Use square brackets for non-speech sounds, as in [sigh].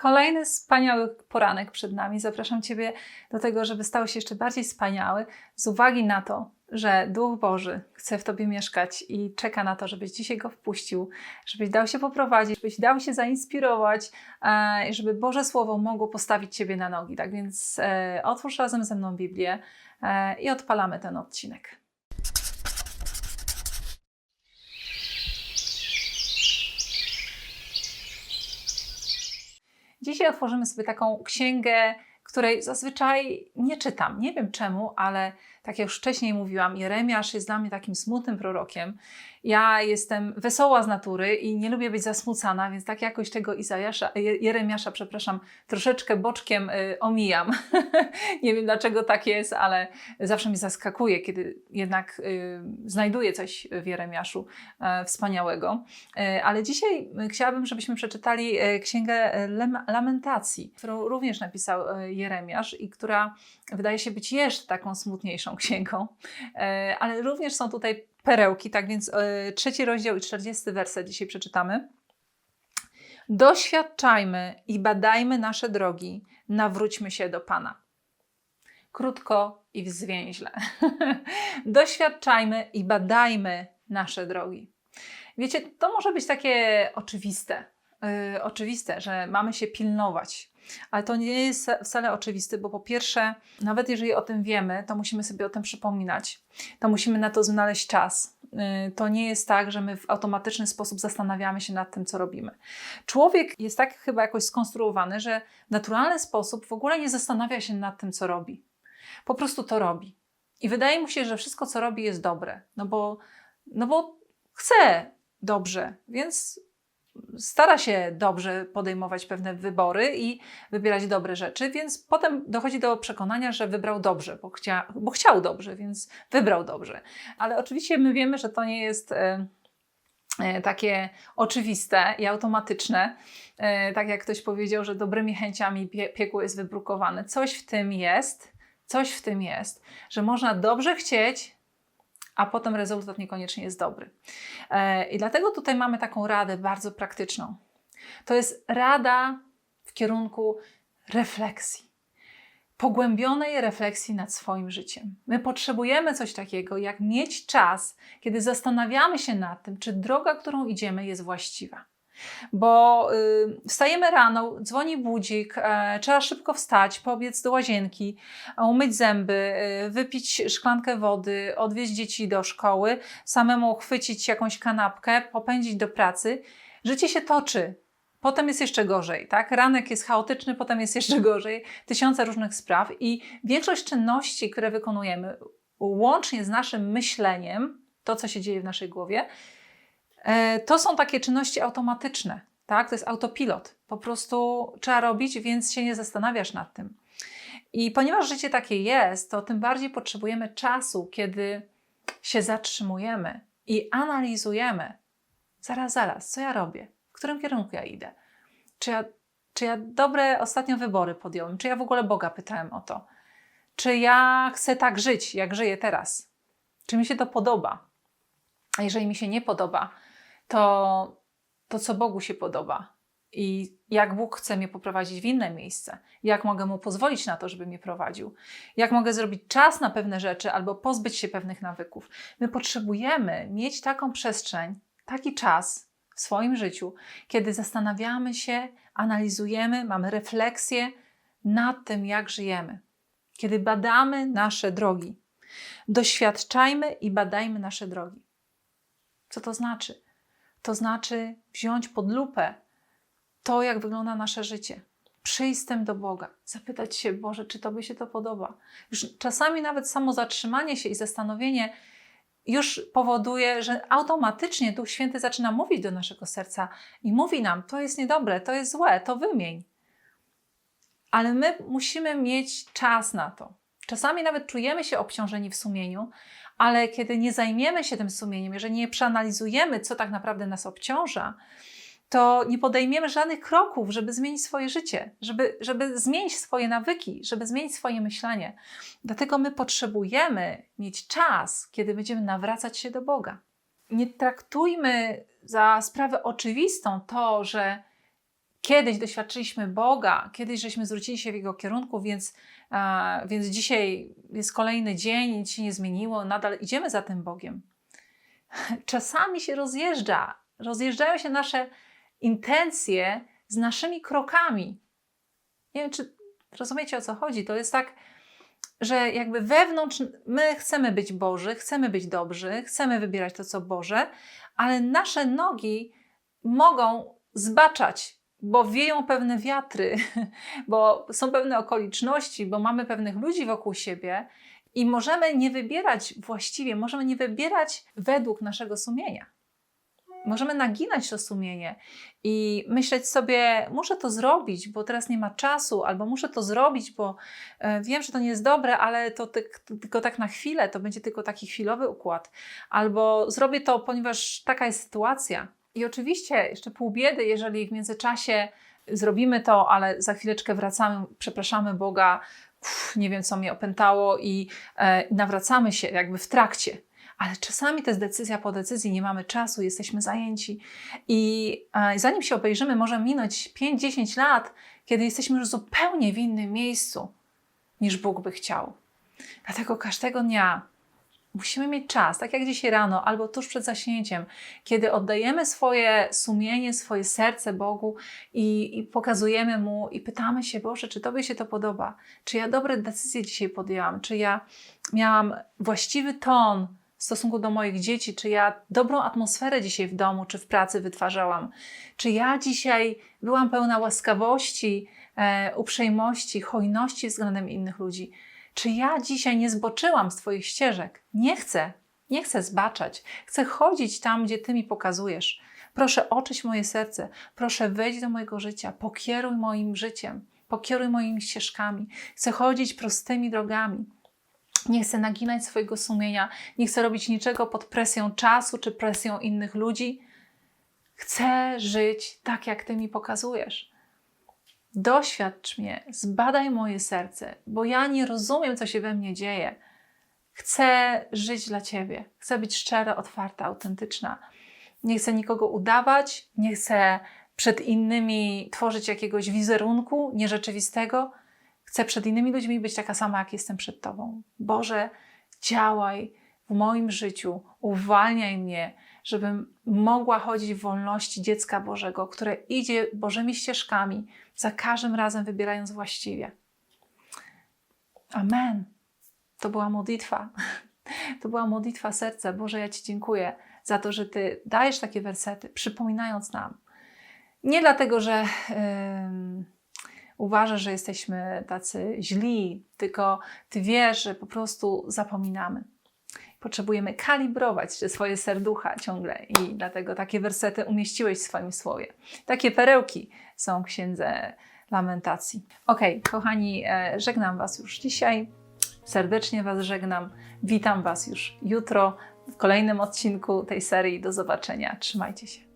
Kolejny wspaniały poranek przed nami. Zapraszam Ciebie do tego, żeby stał się jeszcze bardziej wspaniały z uwagi na to, że Duch Boży chce w Tobie mieszkać i czeka na to, żebyś dzisiaj go wpuścił, żebyś dał się poprowadzić, żebyś dał się zainspirować e, i żeby Boże Słowo mogło postawić Ciebie na nogi. Tak więc e, otwórz razem ze mną Biblię e, i odpalamy ten odcinek. Dzisiaj otworzymy sobie taką księgę, której zazwyczaj nie czytam. Nie wiem czemu, ale tak jak już wcześniej mówiłam, Jeremiasz jest dla mnie takim smutnym prorokiem. Ja jestem wesoła z natury i nie lubię być zasmucana, więc tak jakoś tego Izajasza, Jeremiasza, przepraszam, troszeczkę boczkiem y, omijam. [laughs] nie wiem dlaczego tak jest, ale zawsze mnie zaskakuje, kiedy jednak y, znajduję coś w Jeremiaszu y, wspaniałego. Y, ale dzisiaj chciałabym, żebyśmy przeczytali y, księgę Lamentacji, którą również napisał y, Jeremiasz i która wydaje się być jeszcze taką smutniejszą księgą, ale również są tutaj perełki, tak więc yy, trzeci rozdział i czterdziesty werset dzisiaj przeczytamy. Doświadczajmy i badajmy nasze drogi, nawróćmy się do Pana. Krótko i wzwięźle. [laughs] Doświadczajmy i badajmy nasze drogi. Wiecie, to może być takie oczywiste, yy, oczywiste, że mamy się pilnować. Ale to nie jest wcale oczywiste, bo po pierwsze, nawet jeżeli o tym wiemy, to musimy sobie o tym przypominać. To musimy na to znaleźć czas. Y, to nie jest tak, że my w automatyczny sposób zastanawiamy się nad tym, co robimy. Człowiek jest tak chyba jakoś skonstruowany, że w naturalny sposób w ogóle nie zastanawia się nad tym, co robi. Po prostu to robi. I wydaje mu się, że wszystko, co robi, jest dobre. No bo, no bo chce dobrze, więc stara się dobrze podejmować pewne wybory i wybierać dobre rzeczy, więc potem dochodzi do przekonania, że wybrał dobrze, bo, chcia, bo chciał dobrze, więc wybrał dobrze. Ale oczywiście my wiemy, że to nie jest e, e, takie oczywiste i automatyczne. E, tak jak ktoś powiedział, że dobrymi chęciami pie piekło jest wybrukowane. Coś w tym jest, coś w tym jest, że można dobrze chcieć, a potem rezultat niekoniecznie jest dobry. E, I dlatego tutaj mamy taką radę bardzo praktyczną. To jest rada w kierunku refleksji. Pogłębionej refleksji nad swoim życiem. My potrzebujemy coś takiego, jak mieć czas, kiedy zastanawiamy się nad tym, czy droga, którą idziemy, jest właściwa bo y, wstajemy rano, dzwoni budzik, e, trzeba szybko wstać, pobiec do łazienki, umyć zęby, y, wypić szklankę wody, odwieźć dzieci do szkoły, samemu chwycić jakąś kanapkę, popędzić do pracy. Życie się toczy. Potem jest jeszcze gorzej, tak? Ranek jest chaotyczny, potem jest jeszcze [laughs] gorzej. Tysiące różnych spraw i większość czynności, które wykonujemy, łącznie z naszym myśleniem, to co się dzieje w naszej głowie, E, to są takie czynności automatyczne, tak? To jest autopilot. Po prostu trzeba robić, więc się nie zastanawiasz nad tym. I ponieważ życie takie jest, to tym bardziej potrzebujemy czasu, kiedy się zatrzymujemy i analizujemy. Zaraz, zaraz, co ja robię? W którym kierunku ja idę? Czy ja, czy ja dobre ostatnio wybory podjąłem? Czy ja w ogóle Boga pytałem o to? Czy ja chcę tak żyć, jak żyję teraz? Czy mi się to podoba? A jeżeli mi się nie podoba, to, to co Bogu się podoba i jak Bóg chce mnie poprowadzić w inne miejsce, jak mogę Mu pozwolić na to, żeby mnie prowadził, jak mogę zrobić czas na pewne rzeczy albo pozbyć się pewnych nawyków. My potrzebujemy mieć taką przestrzeń, taki czas w swoim życiu, kiedy zastanawiamy się, analizujemy, mamy refleksję nad tym, jak żyjemy, kiedy badamy nasze drogi. Doświadczajmy i badajmy nasze drogi. Co to znaczy? To znaczy wziąć pod lupę to, jak wygląda nasze życie. Przyjść do Boga, zapytać się, Boże, czy Tobie się to podoba. Już czasami nawet samo zatrzymanie się i zastanowienie już powoduje, że automatycznie Duch Święty zaczyna mówić do naszego serca i mówi nam: To jest niedobre, to jest złe, to wymień. Ale my musimy mieć czas na to. Czasami nawet czujemy się obciążeni w sumieniu, ale kiedy nie zajmiemy się tym sumieniem, jeżeli nie przeanalizujemy, co tak naprawdę nas obciąża, to nie podejmiemy żadnych kroków, żeby zmienić swoje życie, żeby, żeby zmienić swoje nawyki, żeby zmienić swoje myślenie. Dlatego my potrzebujemy mieć czas, kiedy będziemy nawracać się do Boga. Nie traktujmy za sprawę oczywistą to, że Kiedyś doświadczyliśmy Boga, kiedyś żeśmy zwrócili się w Jego kierunku, więc, więc dzisiaj jest kolejny dzień, nic się nie zmieniło, nadal idziemy za tym Bogiem. Czasami się rozjeżdża, rozjeżdżają się nasze intencje z naszymi krokami. Nie wiem, czy rozumiecie o co chodzi. To jest tak, że jakby wewnątrz my chcemy być Boży, chcemy być dobrzy, chcemy wybierać to, co Boże, ale nasze nogi mogą zbaczać, bo wieją pewne wiatry, [laughs] bo są pewne okoliczności, bo mamy pewnych ludzi wokół siebie i możemy nie wybierać właściwie, możemy nie wybierać według naszego sumienia. Możemy naginać to sumienie i myśleć sobie, muszę to zrobić, bo teraz nie ma czasu, albo muszę to zrobić, bo e, wiem, że to nie jest dobre, ale to tylko tak na chwilę, to będzie tylko taki chwilowy układ, albo zrobię to, ponieważ taka jest sytuacja. I oczywiście jeszcze pół biedy, jeżeli w międzyczasie zrobimy to, ale za chwileczkę wracamy, przepraszamy Boga, uff, nie wiem co mnie opętało i e, nawracamy się jakby w trakcie. Ale czasami to jest decyzja po decyzji, nie mamy czasu, jesteśmy zajęci. I e, zanim się obejrzymy, może minąć 5-10 lat, kiedy jesteśmy już zupełnie w innym miejscu niż Bóg by chciał. Dlatego każdego dnia musimy mieć czas, tak jak dzisiaj rano albo tuż przed zaśnięciem, kiedy oddajemy swoje sumienie, swoje serce Bogu i, i pokazujemy Mu i pytamy się, Boże, czy Tobie się to podoba? Czy ja dobre decyzje dzisiaj podjęłam? Czy ja miałam właściwy ton w stosunku do moich dzieci? Czy ja dobrą atmosferę dzisiaj w domu czy w pracy wytwarzałam? Czy ja dzisiaj byłam pełna łaskawości, e, uprzejmości, hojności względem innych ludzi? Czy ja dzisiaj nie zboczyłam z Twoich ścieżek? Nie chcę, nie chcę zbaczać. Chcę chodzić tam, gdzie Ty mi pokazujesz. Proszę oczyść moje serce, proszę wejdź do mojego życia, pokieruj moim życiem, pokieruj moimi ścieżkami. Chcę chodzić prostymi drogami. Nie chcę naginać swojego sumienia, nie chcę robić niczego pod presją czasu czy presją innych ludzi. Chcę żyć tak, jak Ty mi pokazujesz. Doświadcz mnie, zbadaj moje serce, bo ja nie rozumiem, co się we mnie dzieje. Chcę żyć dla Ciebie, chcę być szczera, otwarta, autentyczna. Nie chcę nikogo udawać, nie chcę przed innymi tworzyć jakiegoś wizerunku nierzeczywistego. Chcę przed innymi ludźmi być taka sama, jak jestem przed Tobą. Boże, działaj w moim życiu, uwalniaj mnie, żebym mogła chodzić w wolności dziecka Bożego, które idzie Bożymi ścieżkami, za każdym razem wybierając właściwie. Amen. To była modlitwa. [laughs] To była modlitwa serca. Boże, ja Ci dziękuję za to, że Ty dajesz takie wersety, przypominając nam. Nie dlatego, że yy, uważasz, że jesteśmy tacy źli, tylko Ty wiesz, że po prostu zapominamy potrzebujemy kalibrować swoje serducha ciągle i dlatego takie wersety umieściłeś w swoim słowie. Takie perełki są w księdze lamentacji. Ok, kochani, e, żegnam Was już dzisiaj. Serdecznie Was żegnam. Witam Was już jutro w kolejnym odcinku tej serii. Do zobaczenia. Trzymajcie się.